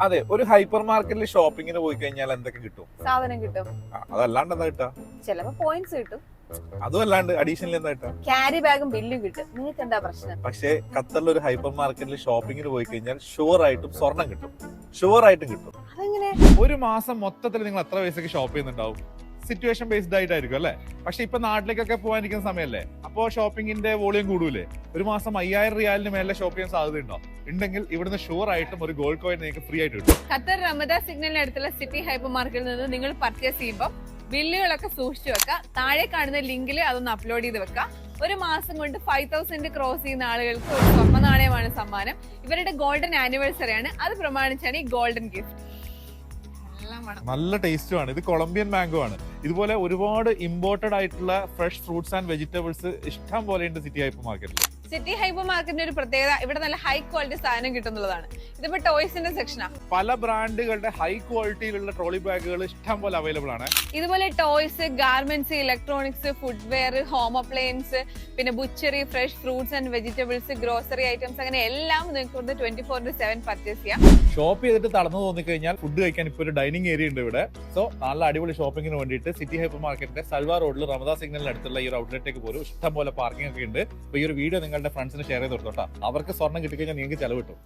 അതെ ഒരു ഹൈപ്പർ മാർക്കറ്റിൽ ഷോപ്പിങ്ങിന് പോയി കഴിഞ്ഞാൽ എന്തൊക്കെ കിട്ടും? സാധനം കിട്ടും. ആ, അതല്ലാണ്ട് എന്താ കിട്ടാ? ചിലപ്പോ പോയിന്റ്സ് കിട്ടും. അതും അല്ലാണ്ട് അഡീഷണൽ എന്താ കിട്ടാ? ക്യാരി ബാഗും ബില്ലും കിട്ടും. നിങ്ങൾക്ക് എന്താ പ്രശ്നം? പക്ഷേ ഖത്തറിൽ ഒരു ഹൈപ്പർ മാർക്കറ്റിൽ ഷോപ്പിങ്ങിന് പോയി കഴിഞ്ഞാൽ ഷുവർ ആയിട്ടും സ്വർണം കിട്ടും. ഷുവർ ആയിട്ടും കിട്ടും. അതെങ്ങനെ? ഒരു മാസം മൊത്തത്തിൽ നിങ്ങൾ എത്ര പൈസക്ക് ഷോപ്പ് ചെയ്യുന്നുണ്ടാവും? സിറ്റുവേഷൻ ബേസ്ഡ് ആയിട്ടായിരിക്കും അല്ലെ? പക്ഷെ ഇപ്പൊ നാട്ടിലേക്കൊക്കെ പോകാനിരിക്കുന്ന സമയമല്ലേ? അപ്പോ ഷോപ്പിംഗിന്റെ വോളിയം കൂടൂലേ? ഒരു മാസം അയ്യായിരം റിയാലിന് മേലെ ഷോപ്പ് ചെയ്യാൻ സാധ്യത ഉണ്ടോ ഉണ്ടെങ്കിൽ ഇവിടുന്ന് ഷുവർ ആയിട്ടും ഒരു ഗോൾഡ് കോയിൻ നിങ്ങൾക്ക് ഫ്രീ ആയിട്ട് കിട്ടും. ഖത്തർ റമദ സിഗ്നലിന് അടുത്തുള്ള സിറ്റി ഹൈപ്പർ മാർക്കറ്റിൽ നിന്ന് നിങ്ങൾ പർച്ചേസ് ചെയ്യുമ്പോൾ ബില്ലുകളൊക്കെ സൂക്ഷിച്ചു വെക്കുക. താഴെ കാണുന്ന ലിങ്കിൽ അതൊന്ന് അപ്ലോഡ് ചെയ്ത് വെക്കുക. ഒരു മാസം കൊണ്ട് ഫൈവ് തൗസൻഡ് ക്രോസ് ചെയ്യുന്ന ആളുകൾക്ക് ഒരു സ്വർണ നാണയമാണ് സമ്മാനം. ഇവരുടെ ഗോൾഡൻ ആനിവേഴ്സറി ആണ്. അത് പ്രമാണിച്ചാണ് ഈ ഗോൾഡൻ ഗിഫ്റ്റ് നല്ല മണം നല്ല ടേസ്റ്റുമാണ് ഇത് കൊളംബിയൻ മാംഗോ ആണ്. ഇതുപോലെ ഒരുപാട് ഇമ്പോർട്ടഡ് ആയിട്ടുള്ള ഫ്രഷ് ഫ്രൂട്ട്സ് ആൻഡ് വെജിറ്റബിൾസ് ഇഷ്ടം പോലെ ഉണ്ട് സിറ്റി ഹൈപ്പർ മാർക്കറ്റിൽ സിറ്റി ഹൈപ്പർ മാർക്കറ്റിന്റെ ഒരു പ്രത്യേകത ഇവിടെ നല്ല ഹൈ ക്വാളിറ്റി സാധനം കിട്ടുന്നുള്ളതാണ്. ഇതിപ്പോ ടോയ്സിന്റെ സെക്ഷനാണ് പല ബ്രാൻഡുകളുടെ ഹൈ ക്വാളിറ്റിയിലുള്ള ട്രോളി ബാഗുകൾ ഇഷ്ടം പോലെ അവൈലബിൾ ആണ്. ഇതുപോലെ toys garments electronics footwear home appliance പിന്നെ butchery fresh fruits and vegetables grocery items അങ്ങനെ എല്ലാം നിങ്ങൾക്ക് twenty four into seven purchase ചെയ്യാം. ഷോപ്പ് ചെയ്തിട്ട് തളർന്നു തോന്നിക്കഴിഞ്ഞാൽ ഫുഡ് കഴിക്കാൻ ഇപ്പോൾ ഒരു ഡൈനിങ് ഏരിയ ഉണ്ട് ഇവിടെ. സോ നല്ല അടിപൊളി ഷോപ്പിങ്ങിന് വേണ്ടിയിട്ട് സിറ്റി ഹൈപ്പർ മാർക്കറ്റിന്റെ സൽവാർ റോഡിൽ റമദാ സിഗ്നലിന് അടുത്തുള്ള ഈ ഒരു ഔട്ട്ലെറ്റേക്ക് പോലും ഇഷ്ടം പോലെ പാർക്കിംഗ് ഒക്കെ ഉണ്ട്. അപ്പോൾ ഈ ഒരു വീഡിയോ നിങ്ങളുടെ ഫ്രണ്ട്സിന് ഷെയർ ചെയ്ത് കൊടുത്തോട്ടാ. അവർക്ക് സ്വർണം കിട്ടിക്കഴിഞ്ഞാൽ നിങ്ങൾക്ക് ചെലവ് കിട്ടും.